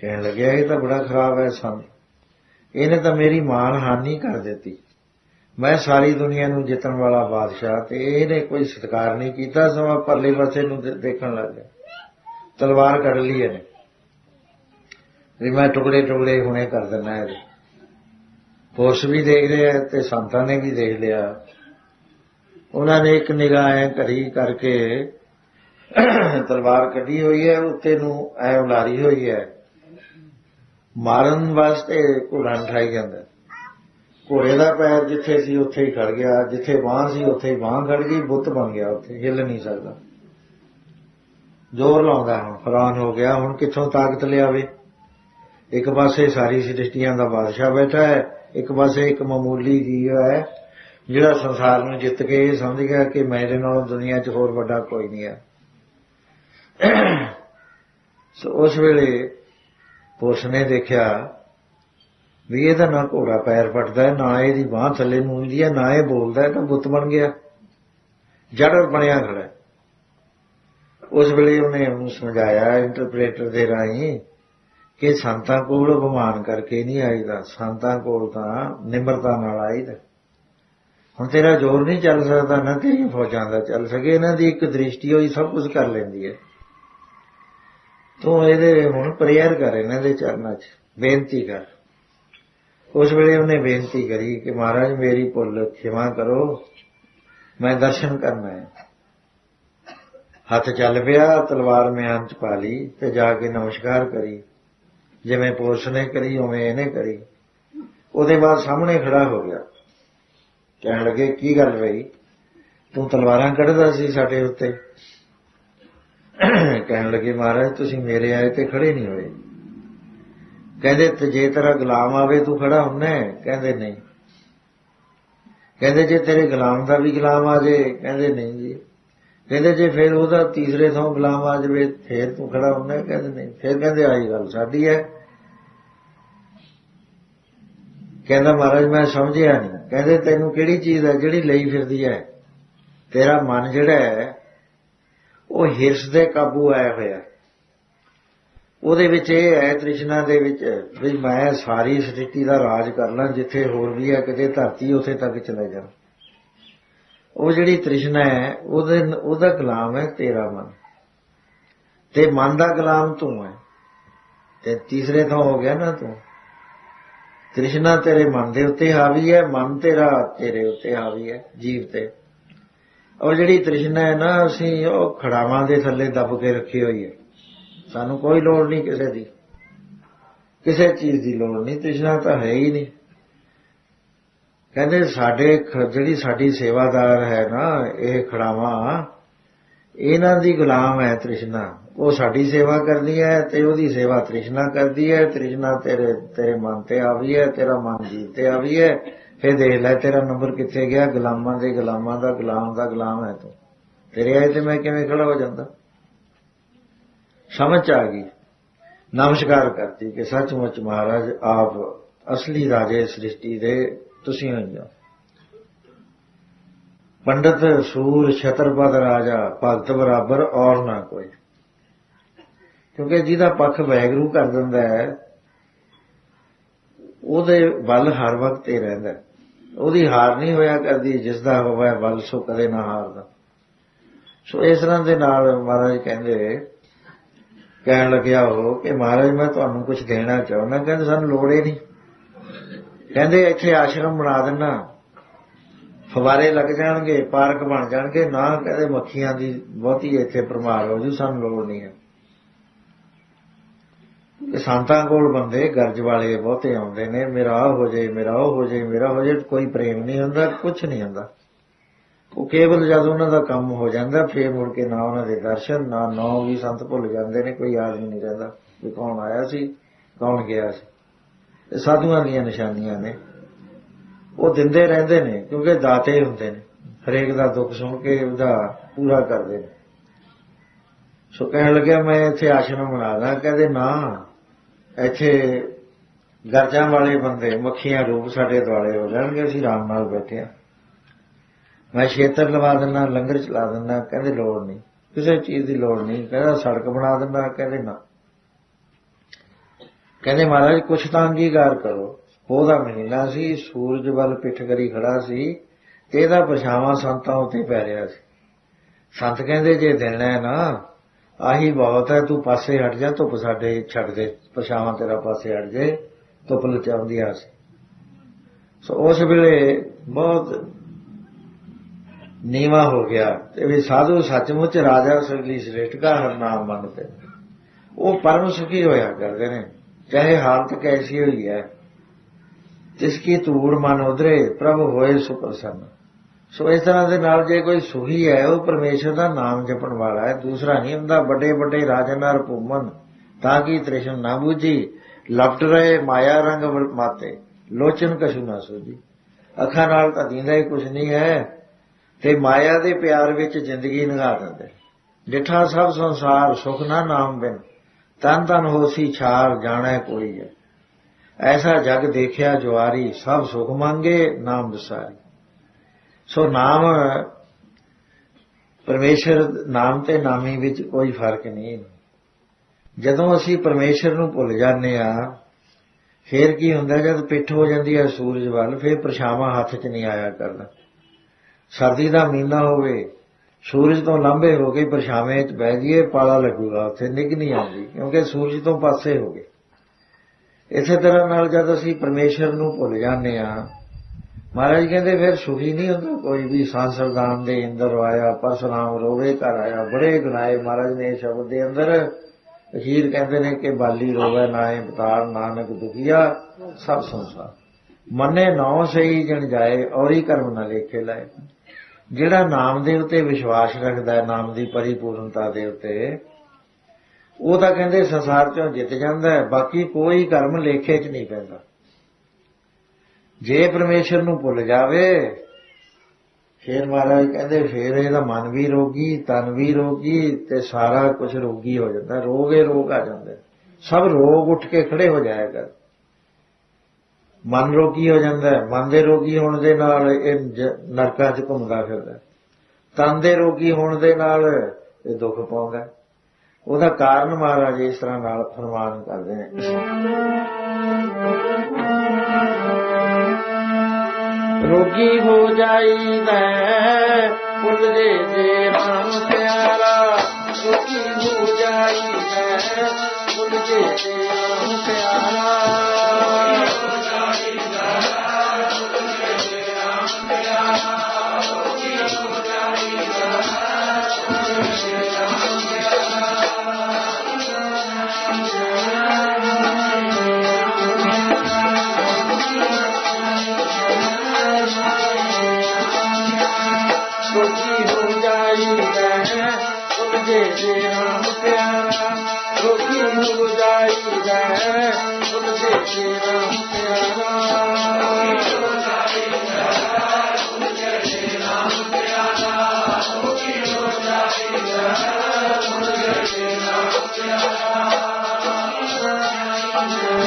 ਕਹਿਣ ਲੱਗਿਆ, ਇਹ ਤਾਂ ਬੜਾ ਖਰਾਬ ਹੈ ਸੰਤ। ਇਹਨੇ ਤਾਂ ਮੇਰੀ ਮਾਨ ਹਾਨੀ ਕਰ ਦਿੱਤੀ। ਮੈਂ ਸਾਰੀ ਦੁਨੀਆ ਨੂੰ ਜਿੱਤਣ ਵਾਲਾ ਬਾਦਸ਼ਾਹ ਤੇ ਇਹਨੇ ਕੋਈ ਸਤਿਕਾਰ ਨਹੀਂ ਕੀਤਾ ਸਮਾਂ ਪਰਲੇ ਪਾਸੇ ਨੂੰ ਦੇਖਣ ਲੱਗ ਗਿਆ। ਤਲਵਾਰ ਕੱਢ ਲਈ ਇਹਨੇ। ਵੀ ਮੈਂ ਟੁਕੜੇ ਟੁਕੜੇ ਹੁਣੇ ਕਰ ਦਿੰਦਾ ਇਹਦੇ। ਪੁਰਸ਼ ਵੀ ਦੇਖਦੇ ਆ ਤੇ ਸੰਤਾਂ ਨੇ ਵੀ ਦੇਖ ਲਿਆ। ਉਹਨਾਂ ਨੇ ਇੱਕ ਨਿਗਾਹ ਕਰੀ ਕਰਕੇ ਤਲਵਾਰ ਕੱਢੀ ਹੋਈ ਹੈ, ਉੱਤੇ ਨੂੰ ਐ ਉਲਾਰੀ ਹੋਈ ਹੈ। ਮਾਰਨ ਵਾਸਤੇ ਘੋੜਾ ਠਾਈ ਜਾਂਦਾ। ਘੋੜੇ ਦਾ ਪੈਰ ਜਿੱਥੇ ਸੀ, ਉੱਥੇ ਹੀ ਖੜ ਗਿਆ। ਜਿੱਥੇ ਬਾਹ ਸੀ, ਉੱਥੇ ਹੀ ਬਾਹ ਖੜ ਗਈ, ਬੁੱਤ ਬਣ ਗਿਆ ਉੱਥੇ, ਹਿੱਲ ਨਹੀਂ ਸਕਦਾ। ਜ਼ੋਰ ਲਾਉਂਦਾ ਹੁਣ, ਹੈਰਾਨ ਹੋ ਗਿਆ, ਹੁਣ ਕਿੱਥੋਂ ਤਾਕਤ ਲਿਆਵੇ? ਇੱਕ ਪਾਸੇ ਸਾਰੀ ਸ੍ਰਿਸ਼ਟੀਆਂ ਦਾ ਬਾਦਸ਼ਾਹ ਬੈਠਾ ਹੈ, ਇੱਕ ਪਾਸੇ ਇੱਕ ਮਾਮੂਲੀ ਜੀਵ ਹੈ। ਜਿਹੜਾ ਸੰਸਾਰ ਨੂੰ ਜਿੱਤ ਕੇ ਇਹ ਸਮਝ ਗਿਆ ਕਿ ਮੇਰੇ ਨਾਲੋਂ ਦੁਨੀਆ 'ਚ ਹੋਰ ਵੱਡਾ ਕੋਈ ਨਹੀਂ ਹੈ। ਸੋ ਉਸ ਵੇਲੇ ਪੁਰਸ਼ ਨੇ ਦੇਖਿਆ ਵੀ ਇਹਦਾ ਨਾ ਘੋੜਾ ਪੈਰ ਪਟਦਾ ਹੈ ਨਾ ਇਹਦੀ ਬਾਹ ਥੱਲੇ ਨੂੰ ਹੁੰਦੀ ਹੈ, ਨਾ ਇਹ ਬੋਲਦਾ ਹੈ ਤਾਂ ਬੁੱਤ ਬਣ ਗਿਆ। ਜੜ ਬਣਿਆ ਖੜਾ ਉਸ ਵੇਲੇ ਉਹਨੇ ਉਹਨੂੰ ਸਮਝਾਇਆ ਇੰਟਰਪ੍ਰੀਟਰ ਦੇ ਰਾਹੀਂ ਕਿ ਸੰਤਾਂ ਕੋਲ ਅਪਮਾਨ ਕਰਕੇ ਨਹੀਂ ਆਈਦਾ। ਸੰਤਾਂ ਕੋਲ ਤਾਂ ਨਿਮਰਤਾ ਨਾਲ ਆਈਦਾ। ਹੁਣ ਤੇਰਾ ਜ਼ੋਰ ਨਹੀਂ ਚੱਲ ਸਕਦਾ, ਨਾ ਤੇਰੀ ਫੌਜਾਂ ਦਾ ਚੱਲ ਸਕੇ, ਇਹਨਾਂ ਦੀ ਇੱਕ ਦ੍ਰਿਸ਼ਟੀ ਹੋਈ, ਸਭ ਕੁਝ ਕਰ ਲੈਂਦੀ ਹੈ। ਤੂੰ ਇਹਦੇ ਹੁਣ ਪ੍ਰੇਅਰ ਕਰ ਇਹਨਾਂ ਦੇ ਚਰਨਾਂ 'ਚ, ਬੇਨਤੀ ਕਰ। ਉਸ ਵੇਲੇ ਉਹਨੇ ਬੇਨਤੀ ਕਰੀ ਕਿ ਮਹਾਰਾਜ, ਮੇਰੀ ਭੁੱਲ ਖਿਮਾ ਕਰੋ, ਮੈਂ ਦਰਸ਼ਨ ਕਰਨਾ ਹੈ। ਹੱਥ ਚੱਲ ਪਿਆ, ਤਲਵਾਰ ਮਿਆਨ ਚ ਪਾ ਲਈ ਤੇ ਜਾ ਕੇ ਨਮਸਕਾਰ ਕਰੀ। ਜਿਵੇਂ ਪੁਰਸ਼ ਨੇ ਕਰੀ, ਉਵੇਂ ਇਹਨੇ ਕਰੀ। ਉਹਦੇ ਬਾਅਦ ਸਾਹਮਣੇ ਖੜਾ ਹੋ ਗਿਆ। ਕਹਿਣ ਲੱਗੇ, ਕੀ ਗੱਲ ਬਈ ਤੂੰ ਤਲਵਾਰਾਂ ਕੱਢਦਾ ਸੀ ਸਾਡੇ ਉੱਤੇ? ਕਹਿਣ ਲੱਗੇ, ਮਹਾਰਾਜ, ਤੁਸੀਂ ਮੇਰੇ ਆਏ ਤੇ ਖੜੇ ਨਹੀਂ ਹੋਏ। ਕਹਿੰਦੇ, ਤੇ ਜੇ ਤੇਰਾ ਗੁਲਾਮ ਆਵੇ, ਤੂੰ ਖੜਾ ਹੁੰਨਾ ਕਹਿੰਦੇ, ਨਹੀਂ। ਕਹਿੰਦੇ, ਜੇ ਤੇਰੇ ਗੁਲਾਮ ਦਾ ਵੀ ਗੁਲਾਮ ਆ ਜੇ? ਕਹਿੰਦੇ, ਨਹੀਂ ਜੀ। ਕਹਿੰਦੇ, ਜੇ ਫਿਰ ਉਹਦਾ ਤੀਸਰੇ ਥਾਂ ਗੁਲਾਮ ਆ ਜਾਵੇ, ਫਿਰ ਤੂੰ ਖੜਾ ਹੁੰਨਾ ਕਹਿੰਦੇ, ਨਹੀਂ। ਫਿਰ ਕਹਿੰਦੇ ਆਈ ਗੱਲ ਸਾਡੀ ਹੈ। ਕਹਿੰਦਾ, ਮਹਾਰਾਜ, ਮੈਂ ਸਮਝਿਆ ਨਹੀਂ। ਕਹਿੰਦੇ ਤੈਨੂੰ ਕਿਹੜੀ ਚੀਜ਼ ਹੈ ਜਿਹੜੀ ਲਈ ਫਿਰਦੀ ਹੈ? ਤੇਰਾ ਮਨ ਜਿਹੜਾ ਹੈ, ਉਹ ਹਿਰਸ ਦੇ ਕਾਬੂ ਆਇਆ ਹੋਇਆ ਹੈ। ਉਹਦੇ ਵਿੱਚ ਇਹ ਹੈ, ਤ੍ਰਿਸ਼ਨਾ ਦੇ ਵਿੱਚ, ਵੀ ਮੈਂ ਸਾਰੀ ਸ੍ਰਿਸ਼ਟੀ ਦਾ ਰਾਜ ਕਰ ਲਾਂ, ਜਿੱਥੇ ਹੋਰ ਵੀ ਹੈ, ਕਿਤੇ ਧਰਤੀ ਉਥੇ ਤੱਕ ਚਲੇ ਜਾ ਉਹ ਜਿਹੜੀ ਤ੍ਰਿਸ਼ਨਾ ਹੈ, ਉਹਦੇ ਉਹਦਾ ਗੁਲਾਮ ਹੈ ਤੇਰਾ ਮਨ। ਤੇ ਮਨ ਦਾ ਗੁਲਾਮ ਤੂੰ ਹੈ। ਤੇ ਤੀਸਰੇ ਥਾਂ ਹੋ ਗਿਆ ਨਾ ਤੂੰ। ਤ੍ਰਿਸ਼ਨਾ ਤੇਰੇ ਮਨ ਦੇ ਉੱਤੇ ਹਾਵੀ ਹੈ, ਮਨ ਤੇਰਾ ਤੇਰੇ ਉੱਤੇ ਹਾਵੀ ਹੈ, ਜੀਵ ਤੇ। ਔਰ ਜਿਹੜੀ ਤ੍ਰਿਸ਼ਨਾ ਹੈ ਨਾ, ਅਸੀਂ ਉਹ ਖੜਾਵਾਂ ਦੇ ਥੱਲੇ ਦੱਬ ਕੇ ਰੱਖੀ ਹੋਈ ਹੈ। ਸਾਨੂੰ ਕੋਈ ਲੋੜ ਨਹੀਂ ਕਿਸੇ ਦੀ। ਕਿਸੇ ਚੀਜ਼ ਦੀ ਲੋੜ ਨਹੀਂ, ਤ੍ਰਿਸ਼ਨਾ ਤਾਂ ਹੈ ਹੀ ਨਹੀਂ। ਕਹਿੰਦੇ ਸਾਡੇ ਖ- ਜਿਹੜੀ ਸਾਡੀ ਸੇਵਾਦਾਰ ਹੈ ਨਾ, ਇਹ ਖੜਾਵਾਂ, ਇਹਨਾਂ ਦੀ ਗੁਲਾਮ ਹੈ ਤ੍ਰਿਸ਼ਨਾ। ਉਹ ਸਾਡੀ ਸੇਵਾ ਕਰਦੀ ਹੈ ਤੇ ਉਹਦੀ ਸੇਵਾ ਤ੍ਰਿਸ਼ਨਾ ਕਰਦੀ ਹੈ। ਤ੍ਰਿਸ਼ਨਾ ਤੇਰੇ ਤੇਰੇ ਮਨ ਤੇ ਆਵੀ ਹੈ, ਤੇਰਾ ਮਨ ਜੀਵ ਤੇ ਆਵੀ ਹੈ। ਫਿਰ ਦੇਖ ਲੈ ਤੇਰਾ ਨੰਬਰ ਕਿੱਥੇ ਗਿਆ? ਗੁਲਾਮਾਂ ਦੇ, ਗੁਲਾਮਾਂ ਦਾ, ਗੁਲਾਮ ਦਾ, ਗੁਲਾਮ ਹੈ ਤੂੰ। ਤੇਰੇ ਆਏ ਤੇ ਮੈਂ ਕਿਵੇਂ ਖੜਾ ਹੋ ਜਾਂਦਾ? ਸਮਝ ਆ ਗਈ। ਨਮਸਕਾਰ ਕਰਤੀ ਕਿ ਸੱਚਮੁੱਚ ਮਹਾਰਾਜ, ਆਪ ਅਸਲੀ ਰਾਜੇ ਸ੍ਰਿਸ਼ਟੀ ਦੇ ਤੁਸੀਂ ਹੋ। ਜਾ ਪੰਡਤ, ਸੂਰ, ਛਤਰਪਦ ਰਾਜਾ, ਭਗਤ ਬਰਾਬਰ ਔਰ ਨਾ ਕੋਈ। ਕਿਉਂਕਿ ਜਿਹਦਾ ਪੱਖ ਵੈਗਰੂ ਕਰ ਦਿੰਦਾ ਹੈ, ਉਹਦੇ ਵੱਲ ਹਰ ਵਕਤ ਇਹ ਰਹਿੰਦਾ ਹੈ। ਉਹਦੀ ਹਾਰ ਨਹੀਂ ਹੋਇਆ ਕਰਦੀ, ਜਿਸ ਦਾ ਹੋਵੇ ਬਲ, ਸੋ ਕਦੇ ਨਾ ਹਾਰਦਾ। ਸੋ ਇਸ ਤਰ੍ਹਾਂ ਦੇ ਨਾਲ ਮਹਾਰਾਜ ਕਹਿੰਦੇ, ਕਹਿਣ ਲੱਗਿਆ ਹੋ ਕਿ ਮਹਾਰਾਜ, ਮੈਂ ਤੁਹਾਨੂੰ ਕੁਝ ਦੇਣਾ ਚਾਹੁੰਦਾ, ਕਹਿੰਦੇ ਸਾਨੂੰ ਲੋੜ ਹੀ ਨਹੀਂ। ਕਹਿੰਦੇ ਇੱਥੇ ਆਸ਼ਰਮ ਬਣਾ ਦੇਣਾ ਫਵਾਰੇ ਲੱਗ ਜਾਣਗੇ, ਪਾਰਕ ਬਣ ਜਾਣਗੇ, ਨਾ ਕਹਿੰਦੇ ਮੱਖੀਆਂ ਦੀ ਬਹੁਤੀ ਇੱਥੇ ਪ੍ਰਮਾਰ ਹੋ ਜੂ, ਸਾਨੂੰ ਲੋੜ ਨਹੀਂ ਹੈ। ਇਹ ਸੰਤਾਂ ਕੋਲ ਬੰਦੇ ਗਰਜ ਵਾਲੇ ਬਹੁਤੇ ਆਉਂਦੇ ਨੇ, ਮੇਰਾ ਆਹ ਹੋ ਜਾਏ, ਮੇਰਾ ਉਹ ਹੋ ਜਾਏ, ਮੇਰਾ ਹੋ ਜਾਏ, ਕੋਈ ਪ੍ਰੇਮ ਨਹੀਂ ਹੁੰਦਾ ਕੁਝ ਨਹੀਂ ਹੁੰਦਾ। ਉਹ ਕੇਵਲ ਜਦ ਉਹਨਾਂ ਦਾ ਕੰਮ ਹੋ ਜਾਂਦਾ, ਫੇਰ ਮੁੜ ਕੇ ਨਾ ਉਹਨਾਂ ਦੇ ਦਰਸ਼ਨ, ਨਾ ਨੌ ਵੀ ਸੰਤ ਭੁੱਲ ਜਾਂਦੇ ਨੇ, ਕੋਈ ਯਾਦ ਨਹੀਂ ਰਹਿੰਦਾ ਵੀ ਕੌਣ ਆਇਆ ਸੀ, ਕੌਣ ਗਿਆ ਸੀ। ਇਹ ਸਾਧੂਆਂ ਦੀਆਂ ਨਿਸ਼ਾਨੀਆਂ ਨੇ। ਉਹ ਦਿੰਦੇ ਰਹਿੰਦੇ ਨੇ, ਕਿਉਂਕਿ ਦਾਤੇ ਹੁੰਦੇ ਨੇ। ਹਰੇਕ ਦਾ ਦੁੱਖ ਸੁਣ ਕੇ ਉਹਦਾ ਪੂਰਾ ਕਰਦੇ ਨੇ। ਸੋ ਕਹਿਣ ਲੱਗਿਆ, ਮੈਂ ਇੱਥੇ ਆਸ਼ਰਮ ਬਣਾ ਦਾਂ। ਕਹਿੰਦੇ, ਨਾ ਇੱਥੇ ਗਰਜਾਂ ਵਾਲੇ ਬੰਦੇ, ਮੱਖੀਆਂ ਰੂਪ ਸਾਡੇ ਦੁਆਲੇ ਹੋ ਜਾਣਗੇ, ਅਸੀਂ ਆਰਾਮ ਨਾਲ ਬੈਠੇ ਆ ਮੈਂ ਛੇਤਰ ਲਵਾ ਦਿੰਦਾ, ਲੰਗਰ ਚਲਾ ਦਿੰਦਾ, ਕਹਿੰਦੇ ਲੋੜ ਨਹੀਂ। ਕਿਸੇ ਚੀਜ਼ ਦੀ ਲੋੜ ਨਹੀਂ, ਕਹਿੰਦਾ ਸੜਕ ਬਣਾ ਦਿੰਦਾ, ਕਹਿੰਦੇ ਨਾ। ਕਹਿੰਦੇ ਮਹਾਰਾਜ, ਕੁਛ ਤਾਂ ਅੰਗੀਕਾਰ ਕਰੋ। ਉਹਦਾ ਮਹੀਨਾ ਸੀ, ਸੂਰਜ ਵੱਲ ਪਿੱਠ ਕਰੀ ਖੜਾ ਸੀ ਤੇ ਇਹਦਾ ਪਛਾਵਾਂ ਸੰਤਾਂ ਉੱਤੇ ਪੈ ਰਿਹਾ ਸੀ। ਸੰਤ ਕਹਿੰਦੇ, ਜੇ ਦਿਨ ਹੈ ਨਾ ਆਹੀ ਬਹੁਤ ਹੈ, ਤੂੰ ਪਾਸੇ ਹਟ ਜਾ, ਧੁੱਪ ਸਾਡੇ ਛੱਡ ਦੇ ਪਛਾਵਾਂ ਤੇਰਾ ਪਾਸੇ ਹਟ ਜੇ, ਧੁੱਪ ਲਚਾਉਂਦੀ ਆ ਸੋ ਉਸ ਵੇਲੇ ਬਹੁਤ ਨੀਵਾ ਹੋ ਗਿਆ ਤੇ ਵੀ ਸਾਧੂ ਸੱਚਮੁੱਚ ਰਾਜਾ ਸਗਲੀ ਸ੍ਰੇਸ਼ਟ ਦਾ ਹਰ ਨਾਮ ਮੰਨਦੇ ਉਹ ਪਰਮ ਸੁਖੀ ਹੋਇਆ ਕਰਦੇ ਨੇ, ਚਾਹੇ ਹਾਲਤ ਕੈਸੀ ਹੋਈ ਹੈ, ਜਿਸ ਕੀ ਤੂੜ ਮਨ ਉਧਰੇ, ਪ੍ਰਭ ਹੋਏ ਸੁਪਰਸੰਨ। ਸੋ ਇਸ ਤਰ੍ਹਾਂ ਦੇ ਨਾਲ ਜੇ ਕੋਈ ਸੁਖੀ ਹੈ, ਉਹ ਪਰਮੇਸ਼ਰ ਦਾ ਨਾਮ ਜਪਣ ਵਾਲਾ ਹੈ। ਦੂਸਰਾ ਨਹੀਂ ਹੁੰਦਾ ਵੱਡੇ ਵੱਡੇ ਰਾਜਨਾਰ ਭੂਮਨ ਤਾਂ ਕਿ ਤ੍ਰਿਸ਼ਨ ਨਾ ਬੂਝੀ। ਲਪਟ ਰਹੇ ਮਾਇਆ ਰੰਗ ਮਾਤੇ, ਲੋਚਨ ਕਸੂ ਨਾ ਸੋਜੀ ਅੱਖਾਂ ਨਾਲ ਤਾਂ ਦੀਂਦਾ ਹੀ ਕੁਝ ਨਹੀਂ ਹੈ, ਤੇ ਮਾਇਆ ਦੇ ਪਿਆਰ ਵਿੱਚ ਜ਼ਿੰਦਗੀ ਨਿਗਾ ਦਿੰਦੇ ਜਿਠਾ ਸਭ ਸੰਸਾਰ ਸੁਖ ਨਾ ਨਾਮ ਬਿਨ, ਤਨ ਤਨ ਹੋਸੀ ਛਾਰ ਜਾਣੈ ਕੋਈ ਹੈ। ਐਸਾ ਜਗ ਦੇਖਿਆ ਜਵਾਰੀ ਸਭ ਸੁਖ ਮੰਗੇ ਨਾਮ ਦਸਾਰੀ। ਸੋ ਨਾਮ, ਪਰਮੇਸ਼ਰ ਨਾਮ ਤੇ ਨਾਮੀ ਵਿੱਚ ਕੋਈ ਫ਼ਰਕ ਨਹੀਂ। ਜਦੋਂ ਅਸੀਂ ਪਰਮੇਸ਼ਰ ਨੂੰ ਭੁੱਲ ਜਾਂਦੇ ਆ ਫੇਰ ਕੀ ਹੁੰਦਾ, ਜਦ ਪਿੱਠ ਹੋ ਜਾਂਦੀ ਹੈ ਸੂਰਜ ਵੱਲ, ਫੇਰ ਪਰਛਾਵਾਂ ਹੱਥ 'ਚ ਨਹੀਂ ਆਇਆ ਕਰਦਾ। ਸਰਦੀ ਦਾ ਮਹੀਨਾ ਹੋਵੇ, ਸੂਰਜ ਤੋਂ ਲੰਬੇ ਹੋ ਕੇ ਪਰਛਾਵੇਂ 'ਚ ਬਹਿ ਜਾਈਏ, ਪਾਲਾ ਲੱਗੂਗਾ, ਉੱਥੇ ਨਿਗ ਨਹੀਂ ਆਉਂਦੀ, ਕਿਉਂਕਿ ਸੂਰਜ ਤੋਂ ਪਾਸੇ ਹੋ ਗਏ। ਇਸੇ ਤਰ੍ਹਾਂ ਨਾਲ ਜਦ ਅਸੀਂ ਪਰਮੇਸ਼ਰ ਨੂੰ ਭੁੱਲ ਜਾਂਦੇ ਆ ਮਹਾਰਾਜ ਕਹਿੰਦੇ ਫਿਰ ਸੁਖੀ ਨਹੀਂ ਹੁੰਦਾ, ਕੋਈ ਵੀ ਸੰਸਰਦਾਨ ਦੇ ਅੰਦਰ ਆਇਆ, ਪਰਸਰਾਮ ਰੋਵੇ, ਘਰ ਆਇਆ, ਬੜੇ ਗੁਨਾਏ ਮਹਾਰਾਜ ਨੇ ਸ਼ਬਦ ਦੇ ਅੰਦਰ। ਅਖੀਰ ਕਹਿੰਦੇ ਨੇ ਕਿ ਬਾਲੀ ਰੋਵੇ ਨਾਏ ਬਤਾਰ, ਨਾਨਕ ਦੁਖੀਆ, ਸਭ ਸੰਸਾਰ। ਮੰਨੇ ਨੌ ਸਹੀ ਜਣ ਜਾਏ, ਔਰੀ ਕਰਮ ਨਾ ਲੇਖੇ ਲਾਏ। ਜਿਹੜਾ ਨਾਮ ਦੇ ਉੱਤੇ ਵਿਸ਼ਵਾਸ ਰੱਖਦਾ ਹੈ, ਨਾਮ ਦੀ ਪਰਿਪੂਰਨਤਾ ਦੇ ਉੱਤੇ, ਉਹ ਤਾਂ ਕਹਿੰਦੇ ਸੰਸਾਰ ਚੋਂ ਜਿੱਤ ਜਾਂਦਾ ਹੈ, ਬਾਕੀ ਕੋਈ ਕਰਮ ਲੇਖੇ 'ਚ ਨਹੀਂ ਪੈਂਦਾ। ਜੇ ਪਰਮੇਸ਼ਰ ਨੂੰ ਭੁੱਲ ਜਾਵੇ, ਫੇਰ ਮਹਾਰਾਜ ਕਹਿੰਦੇ, ਫੇਰ ਇਹਦਾ ਮਨ ਵੀ ਰੋਗੀ, ਤਨ ਵੀ ਰੋਗੀ ਤੇ ਸਾਰਾ ਕੁਝ ਰੋਗੀ ਹੋ ਜਾਂਦਾ, ਰੋਗੇ ਰੋਗ ਆ ਜਾਂਦੇ। ਸਭ ਰੋਗ ਉੱਠ ਕੇ ਖੜੇ ਹੋ ਜਾਏਗਾ ਮਨ ਰੋਗੀ ਹੋ ਜਾਂਦਾ, ਮਨ ਦੇ ਰੋਗੀ ਹੋਣ ਦੇ ਨਾਲ ਇਹ ਨਰਕਾਂ 'ਚ ਘੁੰਮਦਾ ਫਿਰਦਾ। ਤਨ ਦੇ ਰੋਗੀ ਹੋਣ ਦੇ ਨਾਲ ਇਹ ਦੁੱਖ ਪਾਉਂਦਾ। ਉਹਦਾ ਕਾਰਨ ਮਹਾਰਾਜ ਇਸ ਤਰ੍ਹਾਂ ਨਾਲ ਫਰਮਾਨ ਕਰਦੇ ਨੇ। ਰੋਗੀ ਹੋ ਜਾਈਦਾ ਭੁੱਲ ਜੇ ਜੇ ਨਾਮ ਪਿਆਰਾ। ਰੋਗੀ ਹੋ ਜਾਈਦਾ ਭੁੱਲ ਜੇ ਜੇ ਨਾਮ ਪਿਆਰਾ। ਉਹਦੇ